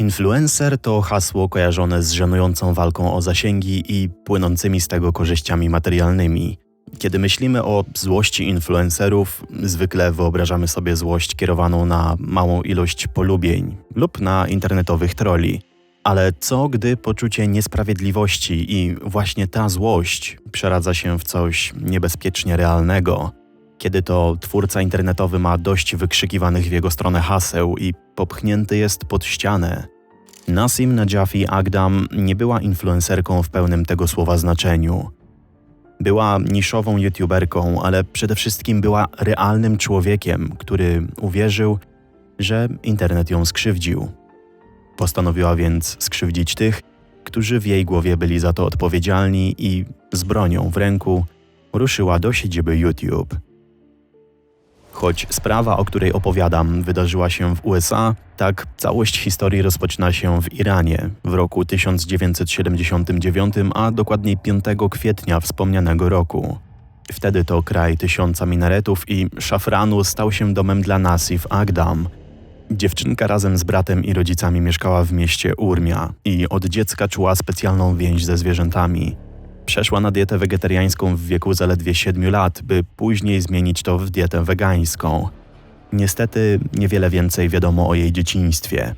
Influencer to hasło kojarzone z żenującą walką o zasięgi i płynącymi z tego korzyściami materialnymi. Kiedy myślimy o złości influencerów, zwykle wyobrażamy sobie złość kierowaną na małą ilość polubień lub na internetowych troli. Ale co gdy poczucie niesprawiedliwości i właśnie ta złość przeradza się w coś niebezpiecznie realnego? Kiedy to twórca internetowy ma dość wykrzykiwanych w jego stronę haseł i popchnięty jest pod ścianę. Nasim Najafi Agdam nie była influencerką w pełnym tego słowa znaczeniu. Była niszową youtuberką, ale przede wszystkim była realnym człowiekiem, który uwierzył, że internet ją skrzywdził. Postanowiła więc skrzywdzić tych, którzy w jej głowie byli za to odpowiedzialni i z bronią w ręku ruszyła do siedziby YouTube. Choć sprawa, o której opowiadam, wydarzyła się w USA, tak całość historii rozpoczyna się w Iranie w roku 1979, a dokładniej 5 kwietnia wspomnianego roku. Wtedy to kraj tysiąca minaretów i szafranu stał się domem dla Nasif Agdam. Dziewczynka razem z bratem i rodzicami mieszkała w mieście Urmia i od dziecka czuła specjalną więź ze zwierzętami. Przeszła na dietę wegetariańską w wieku zaledwie 7 lat, by później zmienić to w dietę wegańską. Niestety niewiele więcej wiadomo o jej dzieciństwie.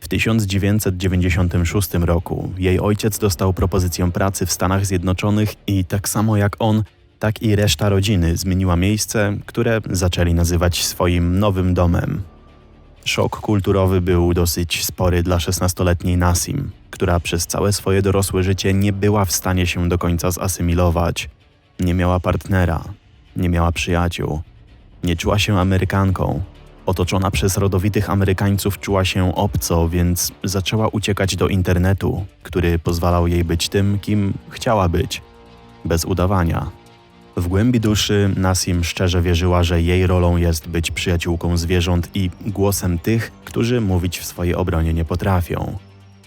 W 1996 roku jej ojciec dostał propozycję pracy w Stanach Zjednoczonych i tak samo jak on, tak i reszta rodziny zmieniła miejsce, które zaczęli nazywać swoim nowym domem. Szok kulturowy był dosyć spory dla 16-letniej Nasim, która przez całe swoje dorosłe życie nie była w stanie się do końca zasymilować. Nie miała partnera, nie miała przyjaciół, nie czuła się Amerykanką. Otoczona przez rodowitych Amerykańców czuła się obco, więc zaczęła uciekać do internetu, który pozwalał jej być tym, kim chciała być, bez udawania. W głębi duszy Nasim szczerze wierzyła, że jej rolą jest być przyjaciółką zwierząt i głosem tych, którzy mówić w swojej obronie nie potrafią.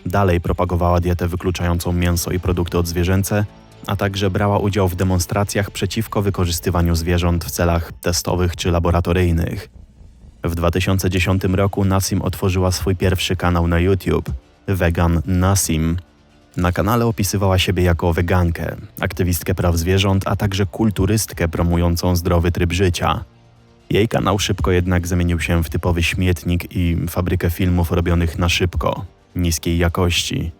Dalej propagowała dietę wykluczającą mięso i produkty odzwierzęce, a także brała udział w demonstracjach przeciwko wykorzystywaniu zwierząt w celach testowych czy laboratoryjnych. W 2010 roku Nasim otworzyła swój pierwszy kanał na YouTube Vegan Nasim. Na kanale opisywała siebie jako wegankę, aktywistkę praw zwierząt, a także kulturystkę promującą zdrowy tryb życia. Jej kanał szybko jednak zamienił się w typowy śmietnik i fabrykę filmów robionych na szybko, niskiej jakości.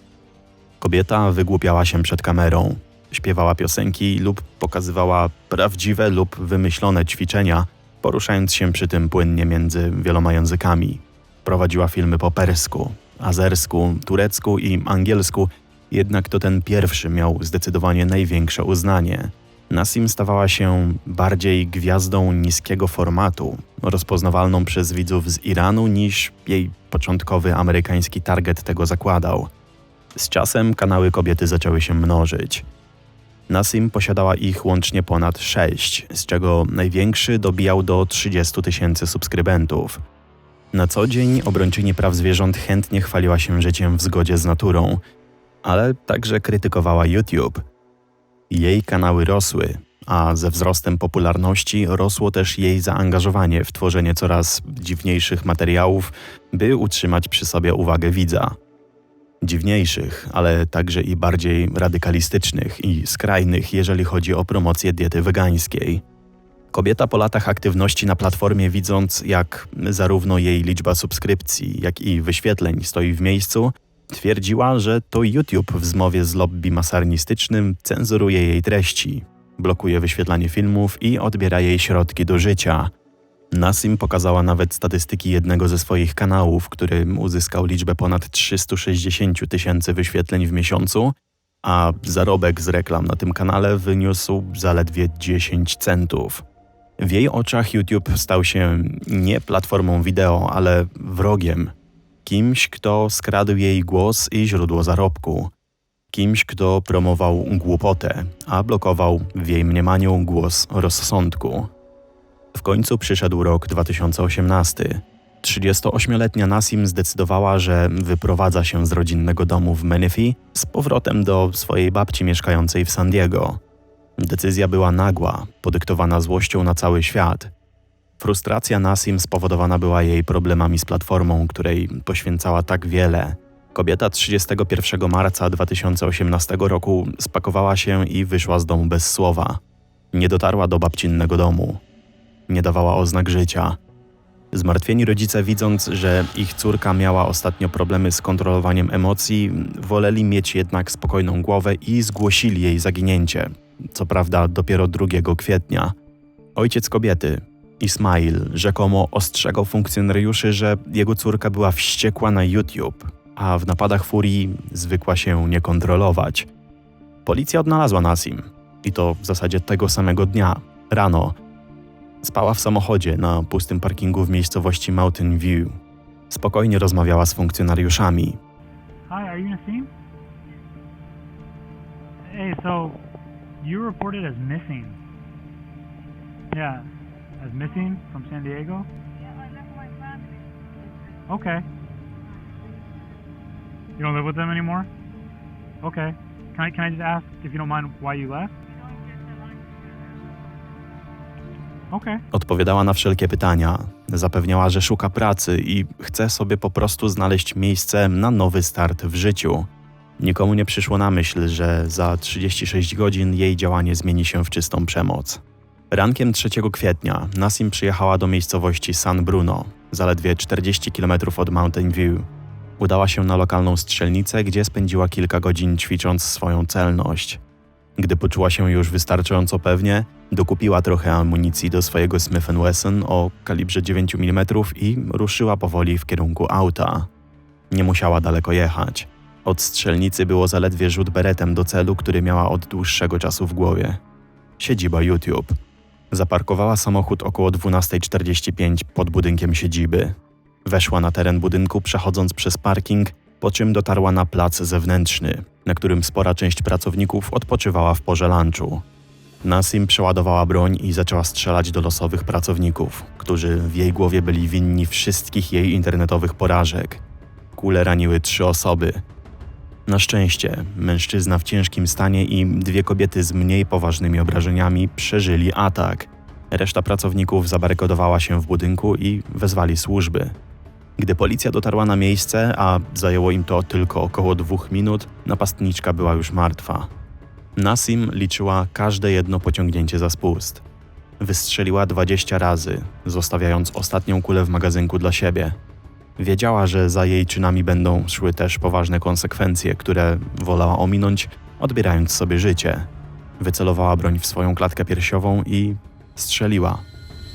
Kobieta wygłupiała się przed kamerą, śpiewała piosenki lub pokazywała prawdziwe lub wymyślone ćwiczenia, poruszając się przy tym płynnie między wieloma językami. Prowadziła filmy po persku, azersku, turecku i angielsku, jednak to ten pierwszy miał zdecydowanie największe uznanie. Nasim stawała się bardziej gwiazdą niskiego formatu, rozpoznawalną przez widzów z Iranu niż jej początkowy amerykański target tego zakładał. Z czasem kanały kobiety zaczęły się mnożyć. Nasim posiadała ich łącznie ponad sześć, z czego największy dobijał do 30 tysięcy subskrybentów. Na co dzień obrończyni praw zwierząt chętnie chwaliła się życiem w zgodzie z naturą, ale także krytykowała YouTube. Jej kanały rosły, a ze wzrostem popularności rosło też jej zaangażowanie w tworzenie coraz dziwniejszych materiałów, by utrzymać przy sobie uwagę widza. Dziwniejszych, ale także i bardziej radykalistycznych i skrajnych, jeżeli chodzi o promocję diety wegańskiej. Kobieta po latach aktywności na platformie, widząc jak zarówno jej liczba subskrypcji, jak i wyświetleń stoi w miejscu, Twierdziła, że to YouTube w zmowie z lobby masarnistycznym cenzuruje jej treści, blokuje wyświetlanie filmów i odbiera jej środki do życia. Nasim pokazała nawet statystyki jednego ze swoich kanałów, który uzyskał liczbę ponad 360 tysięcy wyświetleń w miesiącu, a zarobek z reklam na tym kanale wyniósł zaledwie 10 centów. W jej oczach YouTube stał się nie platformą wideo, ale wrogiem, kimś, kto skradł jej głos i źródło zarobku, kimś, kto promował głupotę, a blokował w jej mniemaniu głos rozsądku. W końcu przyszedł rok 2018. 38-letnia Nasim zdecydowała, że wyprowadza się z rodzinnego domu w Menifee z powrotem do swojej babci mieszkającej w San Diego. Decyzja była nagła, podyktowana złością na cały świat – Frustracja Nasim spowodowana była jej problemami z platformą, której poświęcała tak wiele. Kobieta 31 marca 2018 roku spakowała się i wyszła z domu bez słowa. Nie dotarła do babcinnego domu. Nie dawała oznak życia. Zmartwieni rodzice, widząc, że ich córka miała ostatnio problemy z kontrolowaniem emocji, woleli mieć jednak spokojną głowę i zgłosili jej zaginięcie. Co prawda, dopiero 2 kwietnia. Ojciec kobiety, Ismail, rzekomo ostrzegał funkcjonariuszy, że jego córka była wściekła na YouTube, a w napadach furii zwykła się nie kontrolować. Policja odnalazła Nasim i to w zasadzie tego samego dnia, rano. Spała w samochodzie na pustym parkingu w miejscowości Mountain View. Spokojnie rozmawiała z funkcjonariuszami. Hi, are you Nassim? Hey, so you reported as missing. Yeah, as missing from San Diego? Okay. You don't live with them anymore? Okay. Can I, can I just ask, if you don't mind, why you left? Okay. Odpowiadała na wszelkie pytania. Zapewniała, że szuka pracy i chce sobie po prostu znaleźć miejsce na nowy start w życiu. Nikomu nie przyszło na myśl, że za 36 godzin jej działanie zmieni się w czystą przemoc. Rankiem 3 kwietnia Nasim przyjechała do miejscowości San Bruno, zaledwie 40 km od Mountain View. Udała się na lokalną strzelnicę, gdzie spędziła kilka godzin ćwicząc swoją celność. Gdy poczuła się już wystarczająco pewnie, dokupiła trochę amunicji do swojego Smith Wesson o kalibrze 9 mm i ruszyła powoli w kierunku auta. Nie musiała daleko jechać. Od strzelnicy było zaledwie rzut beretem do celu, który miała od dłuższego czasu w głowie. Siedziba YouTube. Zaparkowała samochód około 12.45 pod budynkiem siedziby. Weszła na teren budynku, przechodząc przez parking, po czym dotarła na plac zewnętrzny, na którym spora część pracowników odpoczywała w porze lunchu. Nasim przeładowała broń i zaczęła strzelać do losowych pracowników, którzy w jej głowie byli winni wszystkich jej internetowych porażek. Kule raniły trzy osoby. Na szczęście, mężczyzna w ciężkim stanie i dwie kobiety z mniej poważnymi obrażeniami przeżyli atak. Reszta pracowników zabarykadowała się w budynku i wezwali służby. Gdy policja dotarła na miejsce, a zajęło im to tylko około dwóch minut, napastniczka była już martwa. Nasim liczyła każde jedno pociągnięcie za spust. Wystrzeliła 20 razy, zostawiając ostatnią kulę w magazynku dla siebie. Wiedziała, że za jej czynami będą szły też poważne konsekwencje, które wolała ominąć, odbierając sobie życie. Wycelowała broń w swoją klatkę piersiową i strzeliła.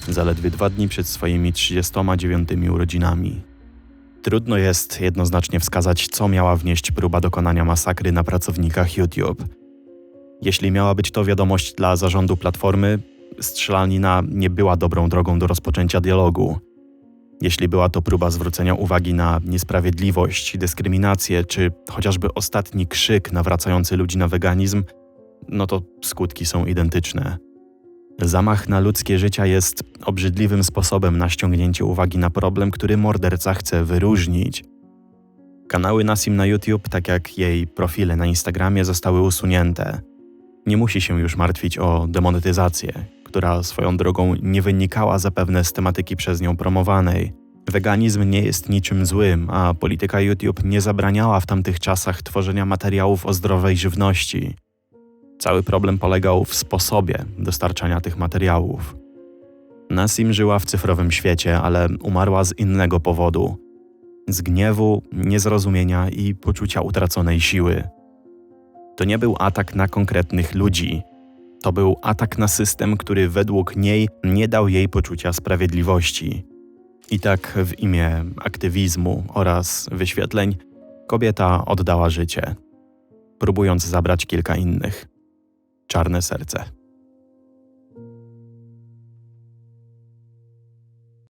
Zaledwie dwa dni przed swoimi 39 urodzinami. Trudno jest jednoznacznie wskazać, co miała wnieść próba dokonania masakry na pracownikach YouTube. Jeśli miała być to wiadomość dla zarządu platformy, strzelanina nie była dobrą drogą do rozpoczęcia dialogu. Jeśli była to próba zwrócenia uwagi na niesprawiedliwość, dyskryminację, czy chociażby ostatni krzyk nawracający ludzi na weganizm, no to skutki są identyczne. Zamach na ludzkie życia jest obrzydliwym sposobem na ściągnięcie uwagi na problem, który morderca chce wyróżnić. Kanały Nasim na YouTube, tak jak jej profile na Instagramie, zostały usunięte. Nie musi się już martwić o demonetyzację, która swoją drogą nie wynikała zapewne z tematyki przez nią promowanej. Weganizm nie jest niczym złym, a polityka YouTube nie zabraniała w tamtych czasach tworzenia materiałów o zdrowej żywności. Cały problem polegał w sposobie dostarczania tych materiałów. Nasim żyła w cyfrowym świecie, ale umarła z innego powodu z gniewu, niezrozumienia i poczucia utraconej siły. To nie był atak na konkretnych ludzi. To był atak na system, który według niej nie dał jej poczucia sprawiedliwości. I tak w imię aktywizmu oraz wyświetleń kobieta oddała życie, próbując zabrać kilka innych. Czarne serce.